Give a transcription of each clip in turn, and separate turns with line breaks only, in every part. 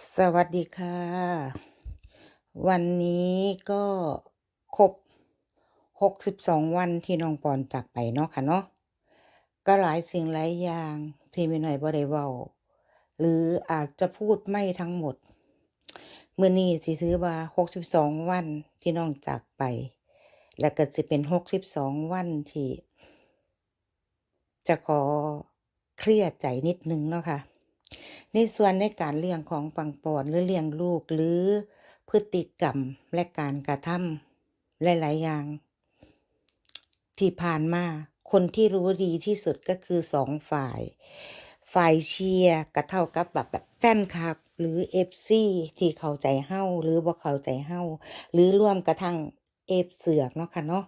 สวัสดีค่ะ วันนี้ก็ครบ62วันที่น้องปอนจากไปเนาะค่ะเนาะก็หลายสิ่งหลายอย่างที่แม่น้อยบ่ได้เว้าหรืออาจจะพูดไม่ทั้งหมดเมื้อนี้สิถือว่า62วันที่น้องจากไป แล้วก็สิเป็น62วันที่ จะขอเคลียร์ใจนิดนึงเนาะค่ะ ในส่วนในการเลี้ยงของปังปอนหรือเลี้ยงลูกหรือพฤติกรรมและการกระทำหลาย ๆ อย่าง ที่ผ่านมาคนที่รู้ดีที่สุดก็คือ2ฝ่าย ฝ่ายเชียร์ก็เท่ากับแบบแบบแฟนคลับหรือ FC ที่เข้าใจเราหรือบ่เข้าใจเราหรือรวมกระทั่ง F เสือกเนาะค่ะเนาะ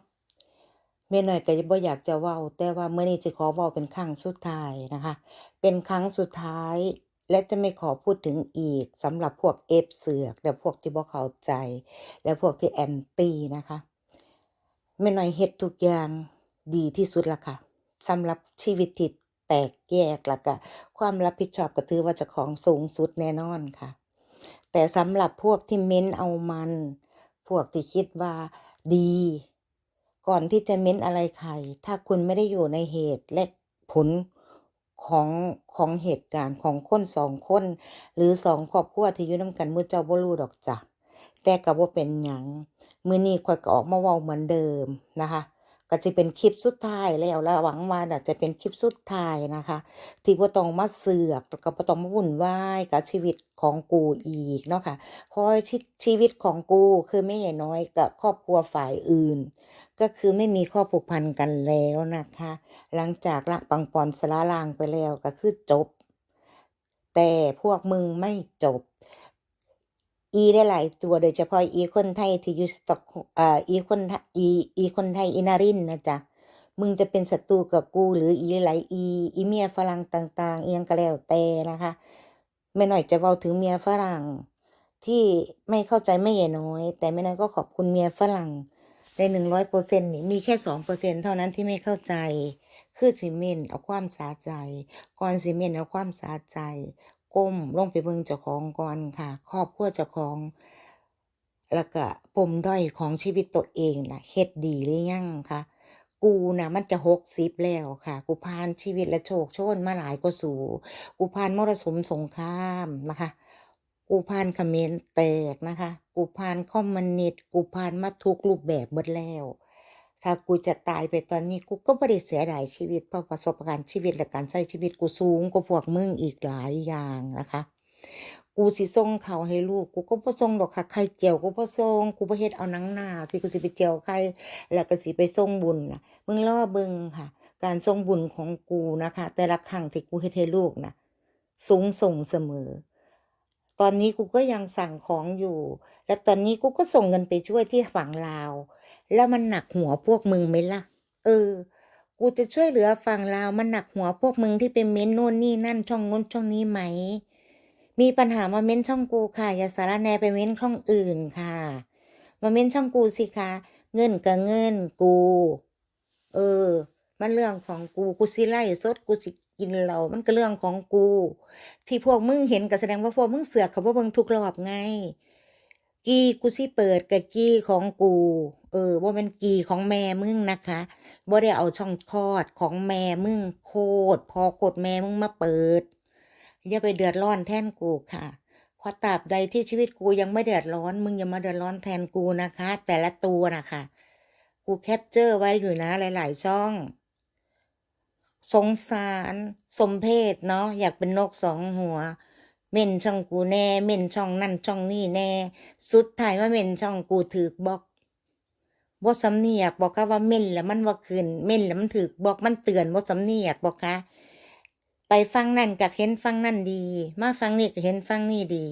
แม่น้อยก็บ่อยากจะเว้า แต่ว่าเมื้อนี้สิขอเว้าเป็นครั้งสุดท้ายนะคะ เป็นครั้งสุดท้าย และจะไม่ขอพูดถึงอีกสำหรับพวก F เสือกและพวกที่บ่เข้าใจ และพวกที่ Anti นะคะแม่น้อยเฮ็ดทุกอย่างดีที่สุดล้วค่ะสำหรับชีวิตที่แตกแยกล้วก็ความรับผิดชอบก็ถือว่าจ้าของสูงสุดแน่นอนค่ะ แต่สำหรับพวกที่เม้นต์เอามัน พวกที่คิดว่าดี ก่อนที่จะเม้นต์อะไรใคร ถ้าคุณไม่ได้อยู่ในเหตุและผล ของของเหตุการณ์ของคนสองคน หรือสองครอบครัวที่อยู่นำกันหมู่เจ้าบ่รู้ดอกจ้ะแต่ก็บ่เป็นหยังมือนี้ข่อยก็ออกมาเว้าเหมือนเดิมนะคะ ก็สิเป็นคลิปสุดท้ายแล้วและหวังว่าน่าจะเป็นคลิปสุดท้ายนะคะ ที่บ่ต้องมาเสือกก็บ่ต้องมาวุ่นวายกับชีวิตของกูอีกเนาะค่ะเพราะชชีวิตของกูคือแม่ใหญ่น้อยกับครอบครัวฝ่ายอื่น ก็คือไม่มีข้อผูกพันกันแล้วนะคะ หลังจากละปังปอนสละร่างไปแล้วก็คือจบ แต่พวกมึงไม่จบ อีไดหลายตัวโดยเฉพาะอีคนไทยที่อยู่สตอกอ่าอีคนไทอีอีคนไทยอีนารินนะจ๊ะมึงจะเป็นศัตรูกับกูหรืออีหลายอีอีเมียฝรั่งต่างๆอิหยังก็แล้วแต่นะคะแม่น้อยจะเว้าถึงเมียฝรั่ง ที่ไม่เข้าใจแม่ใหญ่น้อย แต่แม่น้อยก็ขอบคุณเมียฝรั่งใน100%นี่มีแค่2%เปอร์เซ็นเท่านั้นที่ไม่เข้าใจ คือสิเมนเอาความสาใจ ก่อนสิเมนเอาความสาใจ ก้มลงไปเบิ่งเจ้าของก่อนค่ะ ครอบครัวเจ้าของแล้วก็ปมด้อยของชีวิตตัวเองน่ะเฮ็ดดีหรือยังคะกูนะมันจะ60แล้วค่ะ กูผ่านชีวิตและโชคโชนมาหลายกว่าสูกูผ่านมรสุมสงครามนะคะ กูผ่านคอมเขมรแตกนะคะ กูผ่านคอมมิวนิต์กูผ่านมาทุกรูปแบบเบิดแล้ว ถ้ากูจะตายไปตอนนี้กูก็บ่ได้เสียดายชีวิตเพราะประสบการณ์ชีวิตและการใช้ชีวิตกูสูงกว่าพวกมึงอีกหลายอย่างนะคะ กูสิส่งเขาให้ลูก กูก็บ่ส่งดอกค่ะไข่เจียวกูบ่ส่งกูบ่เฮ็ดเอานังหน้าที่กูสิไปเจียวไข่แล้วก็สิไปส่งบุญนะมึงรอเบิ่งค่ะ การส่งบุญของกูนะคะ แต่ละครั้งที่กูเฮ็ดให้ลูกนะสูงส่งเสมอ ตอนนี้กูก็ยังสั่งของอยู่ และตอนนี้กูก็ส่งเงินไปช่วยที่ฝั่งลาว แล้วมันหนักหัวพวกมึงไหมล่ะ เออ กูจะช่วยเหลือฝั่งลาวมันหนักหัวพวกมึงที่ไปเม้นโน่นนี่นั่นช่องนู้นช่องนี้ไหม มีปัญหามาเม้นช่องกูค่ะ อย่าสารแนไปเม้นช่องอื่นค่ะ มาเม้นช่องกูสิคะ เงินก็เงินกู เออ มันเรื่องของกู กูสิไลฟ์สดกูสิ กินเหล้ามันก็เรื่องของกู ที่พวกมึงเห็นก็แสดงว่าพวกมึงเสือกเข้ามาเบิ่งทุกรอบไง กีกูสิเปิดก็กีของกู เออบ่แม่นกีของแม่มึงนะคะบ่ได้เอาช่องคลอดของแม่มึงโคตรพอโคตรแม่มึงมาเปิดอย่าไปเดือดร้อนแทนกูค่ะพราะตราบใดที่ชีวิตกูยังไม่เดือดร้อน มึงอย่ามาเดือดร้อนแทนกูนะคะ แต่ละตัวนะคะกูแคปเชอร์ไว้อยู่นะหลาย ๆ ช่อง สงสารสมเพชเนาะอยากเป็นนกสองหัว เม้นช่องกูแน่ เม้นช่องนั่นช่องนี้แน่ สุดท้ายมาเม้นช่องกูถูกบอกบ่สำเนียกบ่คะว่าเม้นแล้วมันบ่ขึ้นเม้นแล้วมันถูกบอกมันเตือนบ่สำเนียกบ่คะไปฝั่งนั้นก็เห็นฝั่งนั้นดี มาฝั่งนี้ก็เห็นฝั่งนี้ดี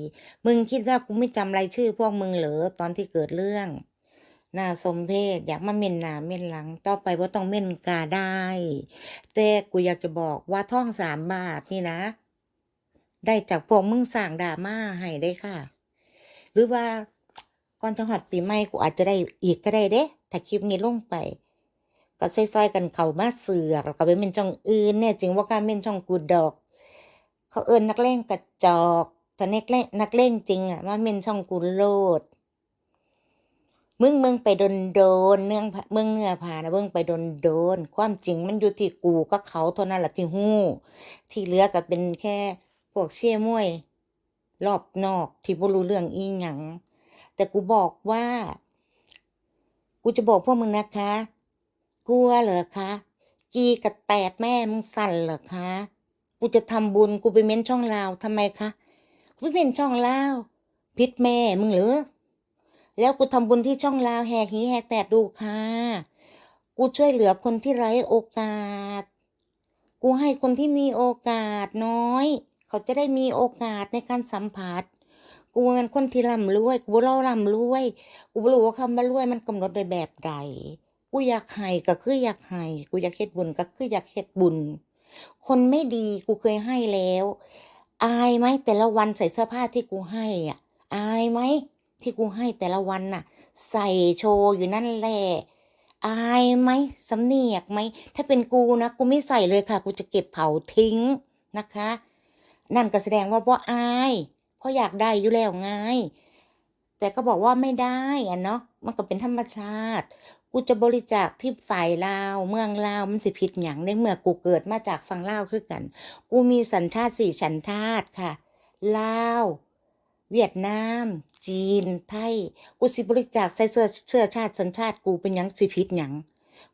มึงคิดว่ากูไม่จำรายชื่อพวกมึงเหรอตอนที่เกิดเรื่อง น่าสมเพชอยากมาเม้นหน้าเม้นหลัง ต่อไปบ่ต้องเม้นก็ได้แต่กูอยากจะบอกว่าท่อง3บาทนี่นะ ได้จากพวกมึงสร้างดราม่าให้เด้ค่ะ หรือว่าก่อนจะฮอดปีใหม่กูอาจจะได้อีกก็ได้เดะถ้าคลิปนี้ลงไป ก็ซอยๆกันเข้ามาเสือกแล้วก็ไปเม้นช่องอื่นแน่จริงบ่ากล้าเม้นช่องกูดอก เขาเอินนักเลงกระจอกถ้าเน็กเล่นักเลงจริงอะมาเม่นช่องกูโลด มึงมึงไปโดนโดนเนื่องมึงเนื้อผานะเบิ่งไปโดนโดน ความจริงมันอยู่ที่กูกับเขาเท่านั้นแหละที่ฮู้ ที่เหลือก็เป็นแค่พวกเชี่ยมวยรอบนอกที่บ่รู้เรื่องอีหยัง แต่กูบอกว่า กูจะบอกพวกมึงนะคะ กลัวเหรอคะ กีกระแตดแม่มึงสั่นเหรอคะ กูจะทำบุญกูไปเม้นช่องลาวทำไมคะ กูไปเม้นช่องลาวพิษแม่มึงเหรอ แล้วกูทำบุญที่ช่องลาวแหกหีแหกแตดดูค่ะ กูช่วยเหลือคนที่ไร้โอกาส กูให้คนที่มีโอกาสน้อย เขาจะได้มีโอกาสในการสัมผัส กูเป็นคนที่ร่ำรวย กูบ่เล่าร่ำรวย กูบ่รู้ว่าคำว่ารวยมันกำหนดได้แบบใด กูอยากให้ก็คืออยากให้กูอยากเฮ็ดบุญก็คืออยากเฮ็ดบุญ คนไม่ดีกูเคยให้แล้ว อายไหมแต่ละวันใส่เสื้อผ้าที่กูให้อะ อายไหม ที่กูให้แต่ละวันน่ะ ใส่โชว์อยู่นั่นแหละ อายไหมสำเนียกไหม ถ้าเป็นกูนะ กูไม่ใส่เลยค่ะ กูจะเก็บเผาทิ้งนะคะ นั่นก็แสดงว่าบ่อาย เพราะอยากได้อยู่แล้วไง แต่ก็บอกว่าไม่ได้อะเนาะ มันก็เป็นธรรมชาติ กูจะบริจาคที่ฝ่ายลาว เมืองลาวมันสิผิดหยังในเมื่อกูเกิดมาจากฝั่งลาวคือกัน กูมีสัญชาติสี่สัญชาติค่ะ ลาว เวียดนาม จีน ไทย กูสิบริจาคใส่เสื้อเชื้อชาติสัญชาติกูเป็นหยังสิผิดหยัง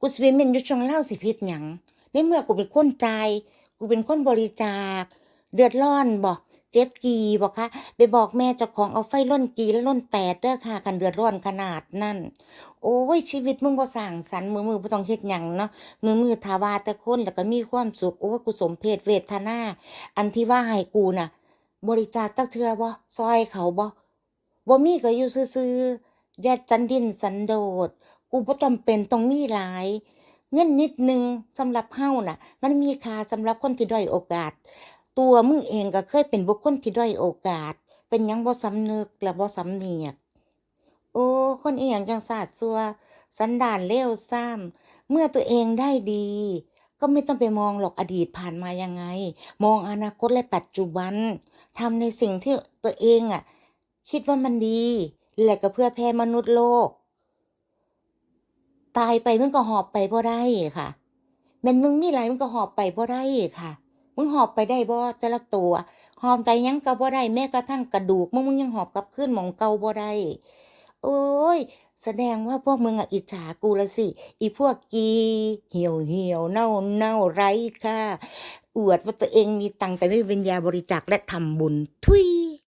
กูสิไปเมนยู่ช่องเล่าสิผิดหยังในเมื่อกูเป็นคนจ่ายกูเป็นคนบริจาค เดือดร้อนบ่เจ็บกีบ่คะไปบอกแม่เจ้าของเอาไฟล่นกีและล่นแปดเด้อค่ะคันเดือดร้อนขนาดนั้นโอ้ยชีวิตมึงบ่สร้างสรรค์มือมือบ่ต้องเฮ็ดหยังเนาะมือมือทาวาแต่คนแล้วก็มีความสุขโอ้กูสมเพชเวทนา อันที่ว่าให้กูน่ะ บริจาคจักเทื่อบ่ซอยเขาบ่บ่มีก็อยู่ซื่อๆอย่าจันดินสันโดษกูบ่จำเป็นต้องมีหลาย เงินนิดนึงสำหรับเฮาน่ะ มันมีค่าสำหรับคนที่ด้อยโอกาส ตัวมึงเองก็เคยเป็นบุคคลที่ด้อยโอกาส เป็นหยังบ่สำนึกและบ่สำเนียกโอ้ คนอีหยังจังสาดซัว สันดานเลวทราเมื่อตัวเองได้ดี ก็ไม่ต้องไปมองหรอกอดีตผ่านมายังไง มองอนาคตและปัจจุบันทำในสิ่งที่ตัวเองอะ คิดว่ามันดี และก็เพื่อแผ่มนุษย์โลก ตายไปมึงก็หอบไปบ่ได้ค่ะม่นมึงมีหลายมึงก็หอบไปบ่ได้ค่ะมึงหอบไปได้บ่แต่ละตัวหอบไปยังก็บ่ได้แม้กระทั่งกระดูกมึงมึงยังหอบกลับคืนหม้องเก่าบ่ได้ โอ้ย แสดงว่าพวกมึงอะอิจฉากูละสิ อีพวกกีเหี่ยวเหี่ยวเน่าเน่าไร้ค่ะ อวดว่าตัวเองมีตังค์แต่ไม่มีปัญญาบริจาคและทำบุญทุย